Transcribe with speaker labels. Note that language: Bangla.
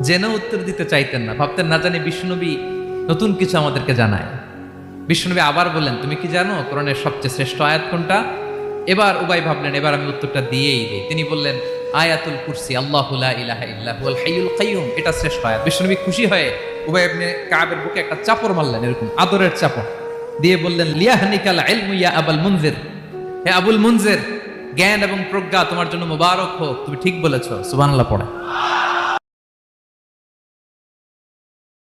Speaker 1: জেনে উত্তর দিতে চাইতেন না। ভাবতেন, না জানি বিষ্ণুনবী নতুন কিছু আমাদেরকে জানায়। বিষ্ণুনবী আবার বললেন, তুমি কি জানো, কোরআনের সবচেয়ে শ্রেষ্ঠ আয়াত কোনটা? এবার উবাই ভাবলেন, এবার আমি উত্তরটা দিয়েই দিই। তিনি বললেন, আয়াতুল কুরসি, আল্লাহু লা ইলাহা ইল্লাহুল হাইয়ুল কাইয়ুম, এটা শ্রেষ্ঠ আয়াত। বিষ্ণুনবী খুশি হয়ে উবাই আপনি কাবের বুকে একটা চাপড় মারলেন, এরকম আদরের চাপড় দিয়ে বললেন, লিয়াহনিকাল ইলমু আবুল মুনজির। হে আবুল মুনজির, জ্ঞান এবং প্রজ্ঞা তোমার জন্য মোবারক হোক, তুমি ঠিক বলেছ। সুবহানাল্লাহ পড়ে।